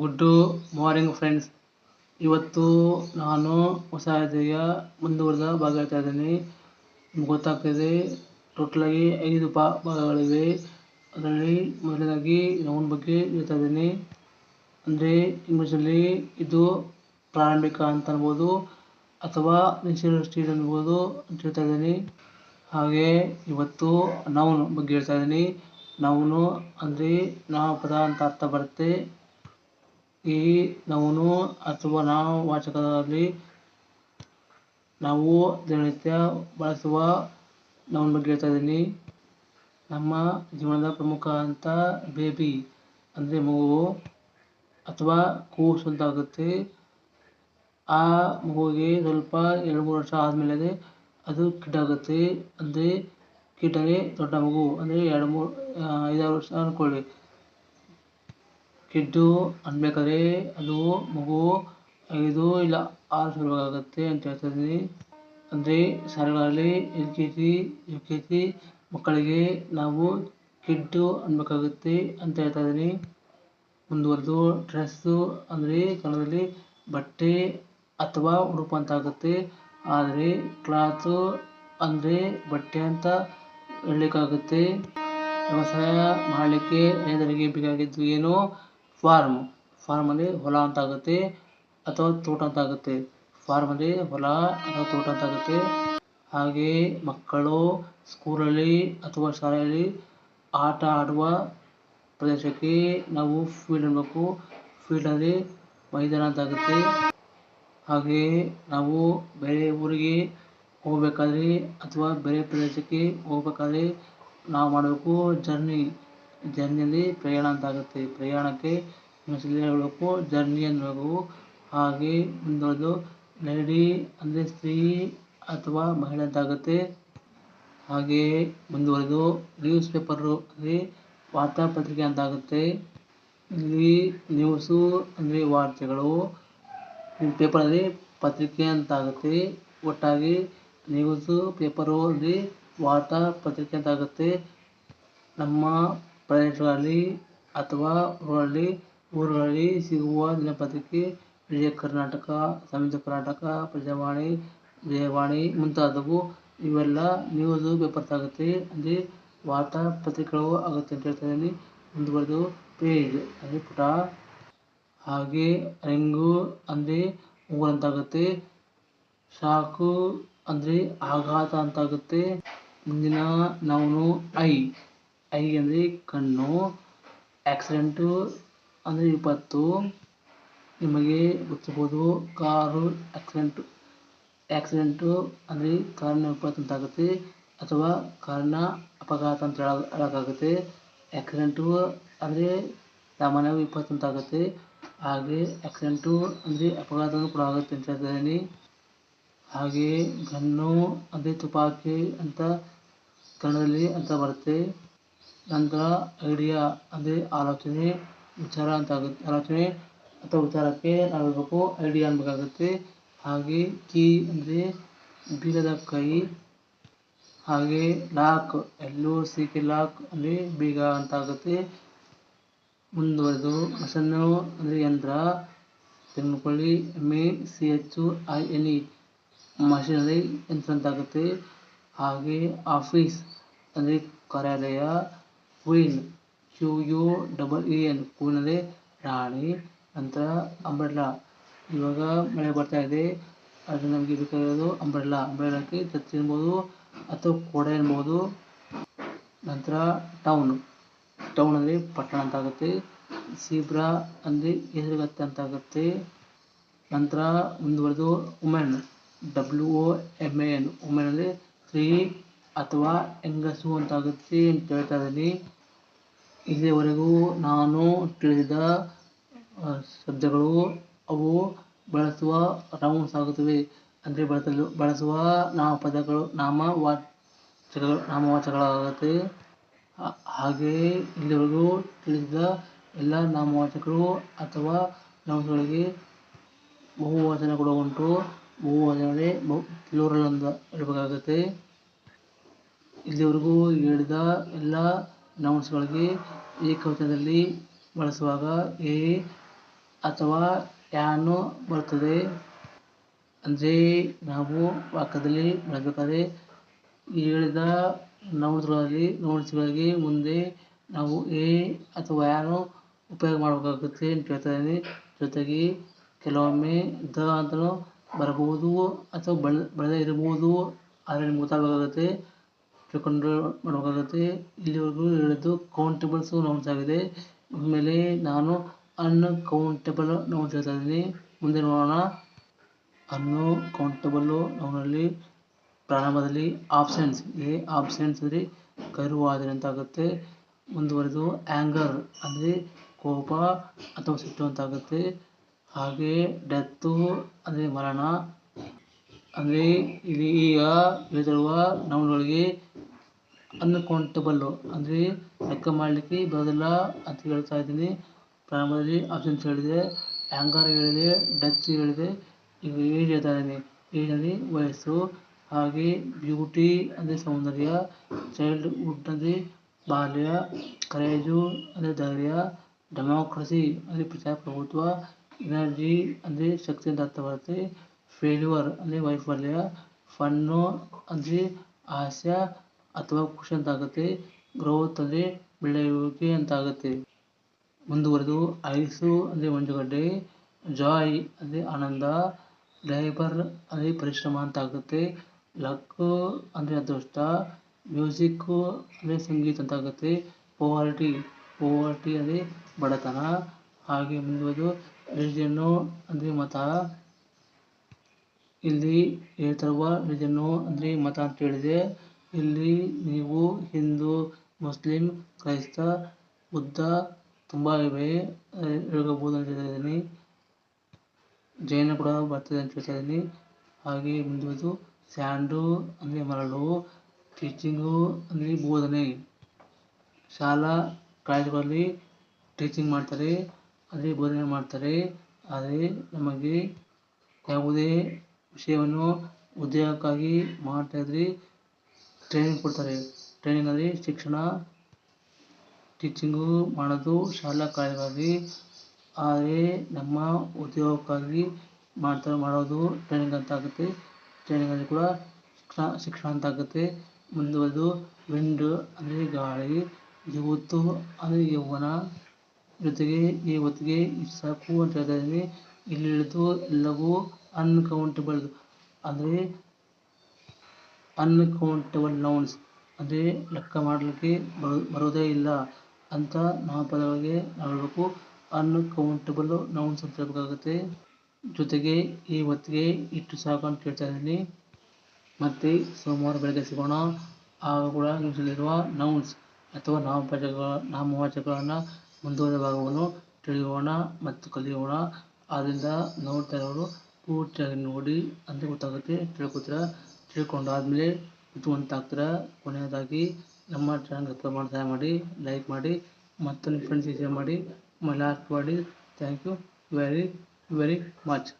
Good morning friends ಇವತ್ತು ನಾನು ಹೊಸ ಅಧ್ಯಾಯ ಮುಂದುವರೆದ ಭಾಗ ಹೇಳ್ತಾ ಇದ್ದೀನಿ ನಿಮ್ಗೆ ಗೊತ್ತಾಗ್ತಿದೆ, ಟೋಟಲಾಗಿ ಐದು ಪಾ ಭಾಗಗಳಿವೆ. ಅದರಲ್ಲಿ ಮೊದಲನೇದಾಗಿ ನೌನ್ ಬಗ್ಗೆ ಹೇಳ್ತಾ ಇದ್ದೀನಿ. ಅಂದರೆ ಇಂಗ್ಲೀಷಲ್ಲಿ ಇದು ಪ್ರಾರಂಭಿಕ ಅಂತ ಅನ್ಬೋದು, ಅಥವಾ ಇನಿಷಿಯಲ್ ಸ್ಟೇಜ್ ಅನ್ಬೋದು ಅಂತ ಹೇಳ್ತಾ ಇದ್ದೀನಿ. ಹಾಗೆ ಇವತ್ತು ನೌನ್ ಬಗ್ಗೆ ಹೇಳ್ತಾ ಇದ್ದೀನಿ. ನೌನು ಅಂದರೆ ನಾಮಪದ ಅಂತ ಅರ್ಥ ಬರುತ್ತೆ. ಈ ನವನು ಅಥವಾ ನಾವು ನಾಮವಾಚಕದಲ್ಲಿ ನಾವು ದಿನನಿತ್ಯ ಬಳಸುವ ನೌನ್ ಬಗ್ಗೆ ಹೇಳ್ತಾ ಇದ್ದೀನಿ. ನಮ್ಮ ಜೀವನದ ಪ್ರಮುಖ ಅಂತ ಬೇಬಿ ಅಂದರೆ ಮಗು ಅಥವಾ ಕೂಸು ಅಂತ ಆಗುತ್ತೆ ಆ ಮಗುವಿಗೆ ಸ್ವಲ್ಪ ಎರಡು ಮೂರು ವರ್ಷ ಆದಮೇಲೆ ಅದು ಕಿಡ್ ಆಗುತ್ತೆ ಅಂದರೆ ಕಿಡ್ ಅಂದರೆ ದೊಡ್ಡ ಮಗು ಅಂದರೆ ಎರಡು ಮೂರು ಐದಾರು ವರ್ಷ ಅಂದ್ಕೊಳ್ಳಿ ಕಿಡ್ಡು ಅನ್ಬೇಕಾದ್ರೆ ಅದು ಮಗು ಐದು ಇಲ್ಲ ಆರು ಆಗುತ್ತೆ ಅಂತ ಹೇಳ್ತಾ ಇದ್ದೀನಿ. ಅಂದರೆ ಶಾಲೆಗಳಲ್ಲಿ L K G, U K G ಮಕ್ಕಳಿಗೆ ನಾವು ಕಿಡ್ಡು ಅನ್ಬೇಕಾಗುತ್ತೆ ಅಂತ ಹೇಳ್ತಾ ಇದ್ದೀನಿ. ಮುಂದುವರೆದು ಡ್ರೆಸ್ಸು ಅಂದರೆ ಕನ್ನಡದಲ್ಲಿ ಬಟ್ಟೆ ಅಥವಾ ಉಡುಪು ಅಂತ ಆಗುತ್ತೆ. ಆದರೆ ಕ್ಲಾತು ಅಂದರೆ ಬಟ್ಟೆ ಅಂತ ಹೇಳಲಿಕ್ಕಾಗುತ್ತೆ. ವ್ಯವಸಾಯ ಮಾಡಲಿಕ್ಕೆ ರೈತರಿಗೆ ಬೇಕಾಗಿದ್ದು ಏನು? ಫಾರ್ಮ್. ಫಾರ್ಮ್ ಅಂದರೆ ಹೊಲ ಅಂತ ಆಗುತ್ತೆ ಅಥವಾ ತೋಟ ಅಂತ ಆಗುತ್ತೆ. ಫಾರ್ಮ್ ಅಂದರೆ ಹೊಲ ಅಥವಾ ತೋಟ ಅಂತ ಆಗುತ್ತೆ. ಹಾಗೆ ಮಕ್ಕಳು ಸ್ಕೂಲಲ್ಲಿ ಅಥವಾ ಶಾಲೆಯಲ್ಲಿ ಆಟ ಆಡುವ ಪ್ರದೇಶಕ್ಕೆ ನಾವು ಫೀಲ್ಡ್ ಅನ್ಬೇಕು ಫೀಲ್ಡ್ ಮೈದಾನ ಅಂತ ಆಗುತ್ತೆ. ಹಾಗೆ ನಾವು ಬೇರೆ ಊರಿಗೆ ಹೋಗಬೇಕಾದ್ರೆ ಅಥವಾ ಬೇರೆ ಪ್ರದೇಶಕ್ಕೆ ಹೋಗ್ಬೇಕಾದ್ರೆ ನಾವು ಮಾಡಬೇಕು ಜರ್ನಿ ಜರ್ನಿಯಲ್ಲಿ ಪ್ರಯಾಣ ಅಂತ ಆಗುತ್ತೆ ಪ್ರಯಾಣಕ್ಕೆ ಹೇಳಬೇಕು ಜರ್ನಿ ಅನ್ನಬೇಕು ಹಾಗೆ ಮುಂದುವರೆದು ಲೇಡಿ ಅಂದರೆ ಸ್ತ್ರೀ ಅಥವಾ ಮಹಿಳೆ ಅಂತ ಆಗುತ್ತೆ ಹಾಗೆ ಮುಂದುವರೆದು ನ್ಯೂಸ್ ಪೇಪರು ಅಂದರೆ ವಾರ್ತಾಪತ್ರಿಕೆ ಅಂತ ಆಗುತ್ತೆ ಇಲ್ಲಿ ನ್ಯೂಸು ಅಂದರೆ ವಾರ್ತೆಗಳು ಪೇಪರ್ ಅಂದ್ರೆ ಪತ್ರಿಕೆ ಅಂತ ಆಗುತ್ತೆ ಒಟ್ಟಾಗಿ ನ್ಯೂಸು ಪೇಪರು ಅಂದರೆ ವಾರ್ತಾ ಪತ್ರಿಕೆ ಅಂತ ಆಗುತ್ತೆ ನಮ್ಮ ಪ್ರದೇಶಗಳಲ್ಲಿ ಅಥವಾ ಊರಲ್ಲಿ ಊರುಗಳಲ್ಲಿ ಸಿಗುವ ದಿನಪತ್ರಿಕೆ, ವಿಜಯ ಕರ್ನಾಟಕ, ಸಂಯುಕ್ತ ಕರ್ನಾಟಕ, ಪ್ರಜಾವಾಣಿ, ವಿಜಯವಾಣಿ ಮುಂತಾದವು. ಇವೆಲ್ಲ ನ್ಯೂಸು ಪೇಪರ್ಸ್ ಆಗುತ್ತೆ ಅಂದರೆ ವಾರ್ತಾ ಪತ್ರಿಕೆಗಳು ಆಗುತ್ತೆ ಅಂತ ಹೇಳ್ತಾರೆ ಇದ್ದೀನಿ. ಮುಂದುವರೆದು ಪೇಜ್ ಅಂದರೆ ಪುಟ. ಹಾಗೆ ರಿಂಗು ಅಂದರೆ ಉಂಗುರ ಅಂತ ಆಗುತ್ತೆ ಶಾಕು ಅಂದರೆ ಆಘಾತ ಅಂತ ಆಗುತ್ತೆ ಮುಂದಿನ ನೌನು ಐ. ಐ ಅಂದರೆ ಕಣ್ಣು ಆಕ್ಸಿಡೆಂಟು ಅಂದರೆ ವಿಪತ್ತು, ನಿಮಗೆ ಗೊತ್ತಿರ್ಬೋದು, ಕಾರು ಆಕ್ಸಿಡೆಂಟು ಆಕ್ಸಿಡೆಂಟು ಅಂದರೆ ಕಾರಿನ ವಿಪತ್ತು ಅಂತ ಆಗುತ್ತೆ, ಅಥವಾ ಕಾರಿನ ಅಪಘಾತ ಅಂತ ಹೇಳ ಹೇಳೋಕ್ಕಾಗುತ್ತೆ. ಆಕ್ಸಿಡೆಂಟು ಅಂದರೆ ಸಾಮಾನ್ಯವಾಗಿ ವಿಪತ್ತು ಅಂತ ಆಗುತ್ತೆ. ಹಾಗೆ ಆಕ್ಸಿಡೆಂಟು ಅಂದರೆ ಅಪಘಾತನೂ ಕೂಡ ಆಗುತ್ತೆ ಅಂತ ಹೇಳ್ತಾ ಇದ್ದೀನಿ ಹಾಗೆ ಗನ್ನು ಅಂದರೆ ತುಪಾಕಿ ಅಂತ ಕನ್ನಡದಲ್ಲಿ ಅಂತ ಬರುತ್ತೆ. ನಂತರ ಐಡಿಯಾ ಅಂದರೆ ಆಲೋಚನೆ, ವಿಚಾರ ಅಂತ ಆಗುತ್ತೆ ಆಲೋಚನೆ ಅಥವಾ ವಿಚಾರಕ್ಕೆ ನಾವು ಹೇಳ್ಬೇಕು, ಐಡಿಯಾ ಅನ್ಬೇಕಾಗುತ್ತೆ. ಹಾಗೆ ಕೀ ಅಂದರೆ ಬೀಗದ ಕೈ, ಹಾಗೆ ಲಾಕ್, ಎಲ್ಲೋ ಸಿ ಕೆ ಲಾಕ್ ಅಂದರೆ ಬೀಗ ಅಂತ ಆಗುತ್ತೆ ಮುಂದುವರೆದು ಮಷನ್ನು ಅಂದರೆ ಯಂತ್ರ, ತೆಗೆದುಕೊಳ್ಳಿ M A, C H I N E machine ಅಂದರೆ ಯಂತ್ರ ಅಂತ ಆಗುತ್ತೆ ಹಾಗೆ ಆಫೀಸ್ ಅಂದರೆ ಕಾರ್ಯಾಲಯ queen Q U double E N queen ಅಂದರೆ ರಾಣಿ ನಂತರ ಅಂಬ್ರೆಲಾ ಇವಾಗ ಮಳೆ ಬರ್ತಾ ಇದೆ. ಅದು ನಮಗೆ ಬೇಕಾಗಿರೋದು ಅಂಬ್ರೆಲಾ ಅಂಬ್ರೆಲಾಕ್ಕೆ ತತ್ತಿ ಅನ್ಬೋದು ಅಥವಾ ಕೊಡೆ ಅನ್ಬೋದು ನಂತರ ಟೌನ್. ಟೌನ್ ಅಂದರೆ ಪಟ್ಟಣ ಅಂತ ಆಗುತ್ತೆ. ಸೀಬ್ರಾ ಅಂದರೆ ಎದುರುಗತ್ತೆ ಅಂತ ಆಗುತ್ತೆ. ನಂತರ ಮುಂದುವರೆದು women. W O M A N. Women ಅಂದರೆ ಸ್ತ್ರೀ ಅಥವಾ ಹೆಂಗಸು ಅಂತ ಆಗುತ್ತೆ ಅಂತ ಹೇಳ್ತಾ ಇದ್ದೀನಿ. ಇಲ್ಲಿವರೆಗೂ ನಾನು ತಿಳಿದ ಶಬ್ದಗಳು ಅವು ಬಳಸುವ ರೌಂಡ್ಸ್ ಆಗುತ್ತವೆ. ಅಂದರೆ ಬಳಸಲು, ಬಳಸುವ ನಾಮಪದಗಳು, ನಾಮವಾಚಕಗಳು, ನಾಮವಾಚಕಗಳಾಗುತ್ತೆ. ಹಾಗೆಯೇ ಇಲ್ಲಿವರೆಗೂ ತಿಳಿದ ಎಲ್ಲ ನಾಮವಾಚಕಗಳು ಅಥವಾ ಬಹುವಚನ ಕೂಡ ಉಂಟು. ಬಹುವಚನಗಳೇ ಬಹು ಪ್ಲೂರಲ್ ಅಂತ ಹೇಳಬೇಕಾಗುತ್ತೆ. ಇಲ್ಲಿವರೆಗೂ ಹೇಳಿದ ಎಲ್ಲ ನೌನ್ಸ್ಗಳಿಗೆ ಏಕವಚನದಲ್ಲಿ ಬಳಸುವಾಗ ಎ ಅಥವಾ ಯಾನು ಬರುತ್ತದೆ. ಅಂದರೆ ನಾವು ವಾಕ್ಯದಲ್ಲಿ ಬಳಸಬೇಕಾದ್ರೆ ಹೇಳಿದ ನೌನ್ಸ್ಗಳಲ್ಲಿ ನೌನ್ಸ್ಗಳಿಗೆ ಮುಂದೆ ನಾವು ಎ ಅಥವಾ ಯಾನು ಉಪಯೋಗ ಮಾಡಬೇಕಾಗುತ್ತೆ ಅಂತ ಹೇಳ್ತಾ ಇದ್ದೀನಿ. ಜೊತೆಗೆ ಕೆಲವೊಮ್ಮೆ ದ ಅಂತಲೂ ಬರಬಹುದು ಅಥವಾ ಬಳ, ಬಳದೇ ಇರಬಹುದು. ಆದರೆ ಗೊತ್ತಾಗಬೇಕಾಗುತ್ತೆ ತಿಳ್ಕೊಂಡು ಮಾಡಬೇಕಾಗುತ್ತೆ. ಇಲ್ಲಿವರೆಗೂ ಹೇಳಿದ್ದು ಕೌಂಟೇಬಲ್ಸು ನೌನ್ಸ್ ಆಗಿದೆ. ಆಮೇಲೆ ನಾನು ಅನ್ಕೌಂಟೇಬಲ್ ನೌನ್ಸ್ ಹೇಳ್ತಾ ಇದ್ದೀನಿ. ಮುಂದೆ ನೋಡೋಣ. ಅನ್ನು ಕೌಂಟೇಬಲ್ಲು ನೌನಲ್ಲಿ ಪ್ರಾರಂಭದಲ್ಲಿ ಆಪ್ಷನ್ಸ್ ಇದೆ ಆಪ್ಷನ್ಸ್ ಅಂದರೆ ಕರುವಾದರೆ ಅಂತ ಆಗುತ್ತೆ ಮುಂದುವರೆದು ಆ್ಯಂಗರ್ ಅಂದರೆ ಕೋಪ ಅಥವಾ ಸಿಟ್ಟು ಅಂತ ಆಗುತ್ತೆ ಹಾಗೆ ಡೆತ್ತು ಅಂದರೆ ಮರಣ. ಅಂದರೆ ಇಲ್ಲಿ ಈಗ ಹೇಳ್ತಿರುವ ನೌನ್ಗಳಿಗೆ ಅನ್ಕೌಂಟಬಲ್ಲು ಅಂದರೆ ಲೆಕ್ಕ ಮಾಡಲಿಕ್ಕೆ ಬರೋದಿಲ್ಲ ಅಂತ ಹೇಳ್ತಾ ಇದ್ದೀನಿ. ಪ್ರಾರಂಭದಲ್ಲಿ ಆಪ್ಷನ್ಸ್ ಹೇಳಿದೆ. ಆ್ಯಂಗರ್ ಹೇಳಿದೆ ಡೆತ್ ಹೇಳಿದೆ. ಈಗ ಏಜ್ ಹೇಳ್ತಾ ಇದ್ದೀನಿ ಏಜ್ ಅಂದರೆ ವಯಸ್ಸು, ಹಾಗೆ ಬ್ಯೂಟಿ ಅಂದರೆ ಸೌಂದರ್ಯ ಚೈಲ್ಡ್ಹುಡ್ ಅಂದರೆ ಬಾಲ್ಯ ಕರೇಜು ಅಂದರೆ ಧೈರ್ಯ ಡೆಮೋಕ್ರಸಿ ಅಂದರೆ ಪ್ರಜಾಪ್ರಭುತ್ವ ಎನರ್ಜಿ ಅಂದರೆ ಶಕ್ತಿ ಅಂತ ಅರ್ಥ ಬರುತ್ತೆ. ಫೇಲ್ಯೂರ್ ಅಂದರೆ ವೈಫಲ್ಯ ಫನ್ನು ಅಂದರೆ ಹಾಸ್ಯ ಅಥವಾ ಖುಷಿ ಅಂತ ಆಗುತ್ತೆ ಗ್ರೋತ್ ಅಂದರೆ ಬೆಳೆಯುವಿಕೆ ಅಂತ ಆಗುತ್ತೆ ಮುಂದುವರೆದು ಐಸು ಅಂದರೆ ಮಂಜುಗಡ್ಡೆ, ಜಾಯ್ ಅಂದರೆ ಆನಂದ, ಲೇಬರ್ ಅಂದರೆ ಪರಿಶ್ರಮ ಅಂತ ಆಗುತ್ತೆ ಲಕ್ ಅಂದರೆ ಅದೃಷ್ಟ ಮ್ಯೂಸಿಕ್ಕು ಅಂದರೆ ಸಂಗೀತ ಅಂತ ಆಗುತ್ತೆ ಪೋವರ್ಟಿ ಪೋವರ್ಟಿ ಅಂದರೆ ಬಡತನ. ಹಾಗೆ ಮುಂದುವರೆದು ರಿಲಿಜನ್ನು ಅಂದರೆ ಮತ. ಇಲ್ಲಿ ಹೇಳ್ತಿರುವ ರಿಲಿಜನ್ನು ಅಂದರೆ ಮತ ಅಂತ ಹೇಳಿದೆ. ಇಲ್ಲಿ ನೀವು ಹಿಂದೂ, ಮುಸ್ಲಿಂ, ಕ್ರೈಸ್ತ, ಬುದ್ಧ ತುಂಬ ಇವೆ. ಹೇಳ್ಕೋಬಹುದು ಅಂತ ಹೇಳ್ತಾ ಜೈನ ಕೂಡ ಬರ್ತದೆ ಅಂತ ಹೇಳ್ತಾ ಹಾಗೆ ಮುಂದುವರೆದು, ಸ್ಯಾಂಡು ಅಂದ್ರೆ ಮರಳು, ಟೀಚಿಂಗು ಅಂದ್ರೆ ಬೋಧನೆ. ಶಾಲಾ ಕಾಲೇಜುಗಳಲ್ಲಿ ಟೀಚಿಂಗ್ ಮಾಡ್ತಾರೆ, ಅಲ್ಲಿ ಬೋಧನೆ ಮಾಡ್ತಾರೆ. ಆದರೆ ನಮಗೆ ಯಾವುದೇ ವಿಷಯವನ್ನು ಉದ್ಯೋಗಕ್ಕಾಗಿ ಮಾಡ್ತಾಯಿದ್ರೆ ಟ್ರೈನಿಂಗ್ ಕೊಡ್ತಾರೆ. ಟ್ರೈನಿಂಗಲ್ಲಿ ಶಿಕ್ಷಣ ಟೀಚಿಂಗು ಮಾಡೋದು ಶಾಲಾ ಕಾರ್ಯವಾಗಿ, ಆದರೆ ನಮ್ಮ ಉದ್ಯೋಗಕ್ಕಾಗಿ ಮಾಡ್ತಾ, ಮಾಡೋದು ಟ್ರೈನಿಂಗ್ ಅಂತ ಆಗುತ್ತೆ. ಟ್ರೈನಿಂಗಲ್ಲಿ ಕೂಡ ಶಿಕ್ಷಣ ಶಿಕ್ಷಣ ಅಂತ ಆಗುತ್ತೆ. ಮುಂದುವರೆದು ವಿಂಡ್ ಅಂದರೆ ಗಾಳಿ, ಇವತ್ತು ಅಂದರೆ ಯೌವನ, ಜೊತೆಗೆ ಈ ಹೊತ್ತಿಗೆ ಸಾಕು ಅಂತ ಹೇಳ್ತಾ ಇದ್ದೀನಿ. ಇಲ್ಲಿ ಇಳಿದು ಎಲ್ಲವೂ ಅನ್ಕೌಂಟಬಲ್ ಅಂದರೆ ಅನ್ಕೌಂಟಬಲ್ ನೌನ್ಸ್ ಅದೇ ಲೆಕ್ಕ ಮಾಡಲಿಕ್ಕೆ ಬರೋ ಬರೋದೇ ಇಲ್ಲ ಅಂತ ನಾಮಪದಗಳಿಗೆ ಹೇಳಬೇಕು ಅನ್ಕೌಂಟಬಲ್ ನೌನ್ಸ್ ಅಂತ ಹೇಳಬೇಕಾಗುತ್ತೆ. ಜೊತೆಗೆ ಈ ಹೊತ್ತಿಗೆ ಇಷ್ಟು ಸಾಕು ಅಂತ ಹೇಳ್ತಾ ಇದ್ದೀನಿ. ಮತ್ತೆ ಸೋಮವಾರ ಬೆಳಗ್ಗೆ ಸಿಗೋಣ. ಆಗ ಕೂಡ ನ್ಯೂಸಲ್ಲಿರುವ ನೌನ್ಸ್ ಅಥವಾ ನಾಮಪದಗಳ ನಾಮವಾಚಕಗಳನ್ನು ಮುಂದುವರೆದ ಭಾಗವನ್ನು ತಿಳಿಯೋಣ ಮತ್ತು ಕಲಿಯೋಣ. ಆದ್ದರಿಂದ ನೋಡ್ತಾ ಇರೋರು ಪೂರ್ತಿಯಾಗಿ ನೋಡಿ ಅಂತ ಗೊತ್ತಾಗುತ್ತೆ. ತಿಳ್ಕೊತೀರ? ತಿಳ್ಕೊಂಡಾದ್ಮೇಲೆ ಬುದ್ಧಿವಂತ ಆಗ್ತೀರ ಕೊನೆಯದಾಗಿ ನಮ್ಮ ಚಾನಲ್ಗೆ ಸಬ್ಸ್ಕ್ರೈಬ್ ಮಾಡಿ, ಸಹಾಯ ಮಾಡಿ ಲೈಕ್ ಮಾಡಿ ಮತ್ತು ನಿಮ್ಮ ಫ್ರೆಂಡ್ಸಿಗೆ ಶೇರ್ ಮಾಡಿ ಲಾಸ್ಟ್ ಮಾಡಿ. Thank you very very much